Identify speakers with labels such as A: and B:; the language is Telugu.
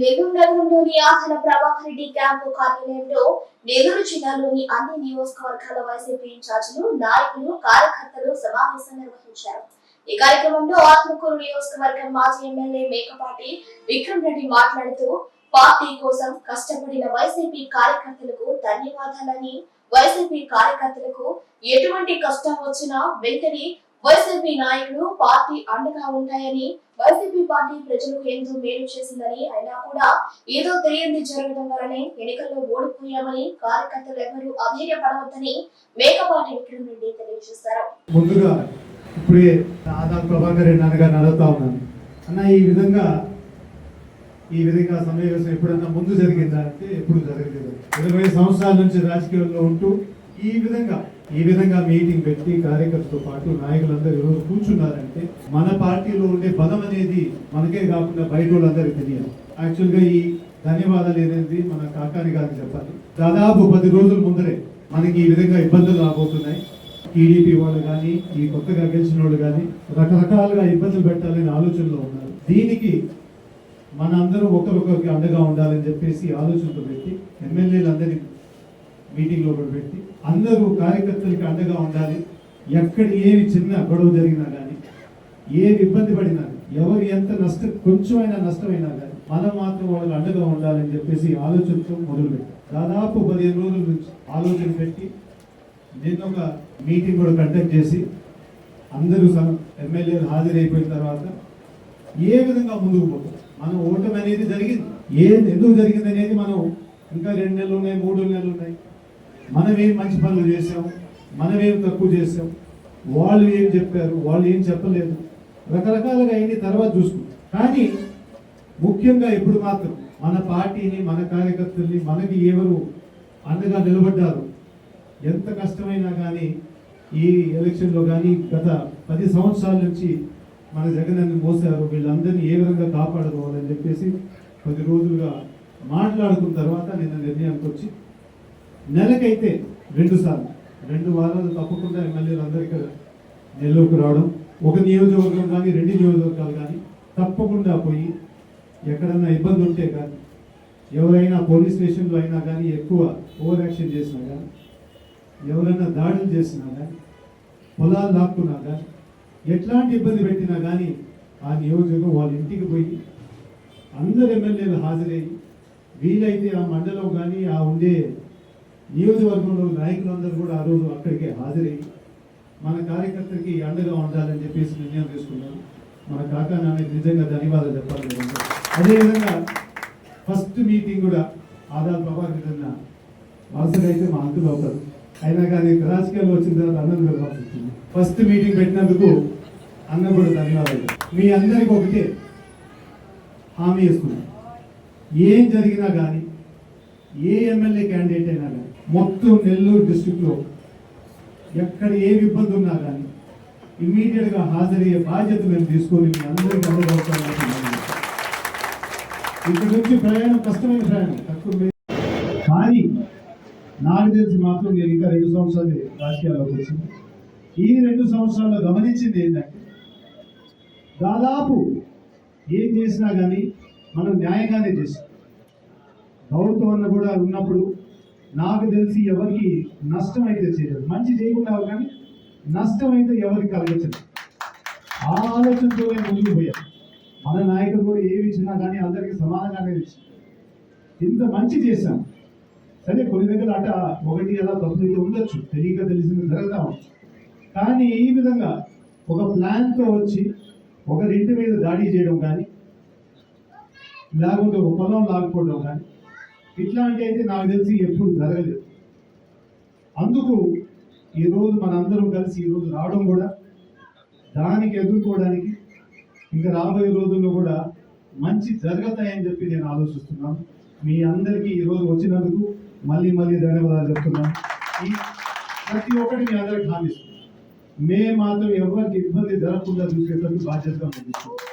A: నెల్లూరు నగరంలోని ప్రభాకర్ రెడ్డి క్యాంపు కార్యాలయంలో నెల్లూరు జిల్లాలోని అన్ని నియోజకవర్గాల వైసీపీ ఇన్ఛార్జీలు నాయకులు కార్యకర్తలు సమావేశం నిర్వహించారు. ఈ కార్యక్రమంలో ఆత్మకూరు నియోజకవర్గం మాజీ ఎమ్మెల్యే మేకపాటి విక్రమ్ రెడ్డి మాట్లాడుతూ పార్టీ కోసం కష్టపడిన వైసీపీ కార్యకర్తలకు ధన్యవాదాలని వైసీపీ కార్యకర్తలకు ఎటువంటి కష్టం వచ్చినా వెంటనే వైసీపీ నాయకులు పార్టీ అండగా ఉంటాయని వైసీపీ పార్టీ ప్రజలకు ఎంతో మేలు చేసిందని అయినా కూడా ఏదో తెలియంది జరగడం వల్లనే ఎన్నికల్లో ఓడిపోయామని కార్యకర్తలు ఎవరూ అధైర్యపడవద్దని మేకపాటి విక్రమ్ రెడ్డి తెలియజేశారు.
B: ముందుగా ఇప్పుడే ఆదాం ప్రభాకర్ రెడ్డి నాన్నగారిని అడుగుతా ఉన్నాను. అన్న ఈ విధంగా ఈ విధంగా సమావేశం ఎప్పుడన్నా ముందు జరిగిందా? అంటే ఎప్పుడు జరగలేదు. ఇరవై సంవత్సరాల నుంచి రాజకీయాల్లో ఉంటూ ఈ విధంగా ఈ విధంగా మీటింగ్ పెట్టి కార్యకర్తలతో పాటు నాయకులందరూ ఈరోజు కూర్చున్నారంటే మన పార్టీలో ఉండే బలం అనేది మనకే కాకుండా బయట వాళ్ళందరికీ తెలియాలి. యాక్చువల్గా ఈ ధన్యవాదాలు ఏదైంది మన కాకాని గారికి చెప్పాలి. దాదాపు పది రోజుల ముందరే మనకి ఈ విధంగా ఇబ్బందులు రాబోతున్నాయి. టీడీపీ వాళ్ళు కానీ ఈ కొత్తగా గెలిచిన వాళ్ళు కానీ రకరకాలుగా ఇబ్బందులు పెట్టాలని ఆలోచనలో ఉన్నారు. దీనికి మన అందరూ ఒకరికొకరికి అండగా ఉండాలని చెప్పేసి ఆలోచనతో పెట్టి ఎమ్మెల్యేలందరినీ మీటింగ్లో లోపల పెట్టి అందరూ కార్యకర్తలకి అండగా ఉండాలి. ఎక్కడ ఏమి చిన్న గొడవ జరిగినా కానీ ఏమి ఇబ్బంది పడినా ఎవరు ఎంత నష్టం కొంచెమైనా నష్టమైనా కానీ మనం మాత్రం వాళ్ళకి అండగా ఉండాలని చెప్పేసి ఆలోచనతో మొదలుపెట్టాం. దాదాపు పదిహేను రోజుల నుంచి ఆలోచన పెట్టి నిన్న ఒక మీటింగ్ కూడా కండక్ట్ చేసి అందరూ ఎమ్మెల్యేలు హాజరైపోయిన తర్వాత ఏ విధంగా ముందుకు పోతాం? మనం ఓటమి అనేది జరిగింది. ఏ ఎందుకు జరిగింది అనేది మనం ఇంకా రెండు నెలలు ఉన్నాయి మూడు నెలలు ఉన్నాయి. మనం ఏం మంచి పనులు చేసాం మనం ఏం తక్కువ చేసాం వాళ్ళు ఏం చెప్పారు వాళ్ళు ఏం చెప్పలేదు. రకరకాలుగా అయింది తర్వాత చూసుకుంటాం. కానీ ముఖ్యంగా ఇప్పుడు మాత్రం మన పార్టీని మన కార్యకర్తల్ని మనకి ఎవరు అండగా నిలబడ్డారు ఎంత కష్టమైనా కానీ ఈ ఎలక్షన్లో కానీ గత పది సంవత్సరాల నుంచి మన జగనన్ని మోసారు వీళ్ళందరినీ ఏ విధంగా కాపాడుకోవాలని చెప్పేసి పది రోజులుగా మాట్లాడుకున్న తర్వాత నిన్న నిర్ణయానికి వచ్చి నెలకైతే రెండు సార్లు రెండు వారాలు తప్పకుండా ఎమ్మెల్యేలు అందరికీ నెలలోకి రావడం ఒక నియోజకవర్గం కానీ రెండు నియోజకవర్గాలు కానీ తప్పకుండా పోయి ఎక్కడన్నా ఇబ్బంది ఉంటే కానీ ఎవరైనా పోలీస్ స్టేషన్లో అయినా కానీ ఎక్కువ ఓవర్ యాక్షన్ చేసినా కానీ ఎవరైనా దాడులు చేసినా కానీ పొలాలు లాక్కున్నా కానీ ఎట్లాంటి ఇబ్బంది పెట్టినా కానీ ఆ నియోజకవర్గం వాళ్ళ ఇంటికి పోయి అందరు ఎమ్మెల్యేలు హాజరయ్యి వీలైతే ఆ మండలం కానీ ఆ ఉండే నియోజకవర్గంలో నాయకులందరూ కూడా ఆ రోజు అక్కడికి హాజరై మన కార్యకర్తలకి అండగా ఉండాలని చెప్పేసి నిర్ణయం తీసుకున్నాను మన కాకా నాన్న నిజంగా ధన్యవాదాలు చెప్పాలి. అదేవిధంగా ఫస్ట్ మీటింగ్ కూడా ఆధార్ ప్రభాకర్ అన్న వరుసగా అయితే మా అంకులు అవుతారు. అయినా కానీ రాజకీయాల్లో వచ్చిన తర్వాత అన్నం కూడా వచ్చింది. ఫస్ట్ మీటింగ్ పెట్టినందుకు అన్న కూడా ధన్యవాదాలు. మీ అందరికి ఒకటే హామీ ఇస్తున్నాను ఏం జరిగినా కానీ ఏ ఎమ్మెల్యే క్యాండిడేట్ అయినా కానీ మొత్తం నెల్లూరు డిస్టిక్లో ఎక్కడ ఏ ఇబ్బంది ఉన్నా కానీ ఇమ్మీడియట్గా హాజరయ్యే బాధ్యత మేము తీసుకొని మీ అందరికీ అందజేస్తామని ఇక్కడ నుంచి ప్రయాణం కష్టమైన ప్రయాణం తక్కువ కానీ నాకు తెలిసి మాత్రం నేను ఇంకా రెండు సంవత్సరాలు రాజకీయాల్లోకి వచ్చింది. ఈ రెండు సంవత్సరాల్లో గమనించింది ఏంటంటే దాదాపు ఏం చేసినా కానీ మనం న్యాయంగానే చేసాం ప్రభుత్వం కూడా ఉన్నప్పుడు నాకు తెలిసి ఎవరికి నష్టం అయితే చేయలేదు. మంచి చేయకుండా కానీ నష్టం అయితే ఎవరికి కలగచ్చదు. ఆ ఆలోచనతోనే ముందుకు పోయాం. మన నాయకులు కూడా ఏమి ఇచ్చినా కానీ అందరికీ సమానంగానే ఇచ్చాం ఇంత మంచి చేశాం. సరే కొన్ని దగ్గర అట ఒకటి ఎలా తప్పు ఉండొచ్చు. తెలియక తెలిసింది జరుగుతా కానీ ఈ విధంగా ఒక ప్లాన్తో వచ్చి ఒకరింటి మీద దాడి చేయడం కానీ లేకుంటే ఒక పొలం లాక్కోవడం కానీ ఇట్లాంటి అయితే నాకు తెలిసి ఎప్పుడు జరగలేదు. అందుకు ఈరోజు మనందరం కలిసి ఈరోజు రావడం కూడా దానికి ఎదుర్కోవడానికి ఇంకా రాబోయే రోజుల్లో కూడా మంచి జరుగుతాయని చెప్పి నేను ఆలోచిస్తున్నాను. మీ అందరికీ ఈరోజు వచ్చినందుకు మళ్ళీ మళ్ళీ ధన్యవాదాలు చెప్తున్నాను. ప్రతి ఒక్కటి మీ అందరికి హామీ ఇస్తున్నాను. మే మాత్రం ఎవరికి ఇబ్బంది జరగకుండా చూసేటట్టు బాధ్యతగా ముందుకు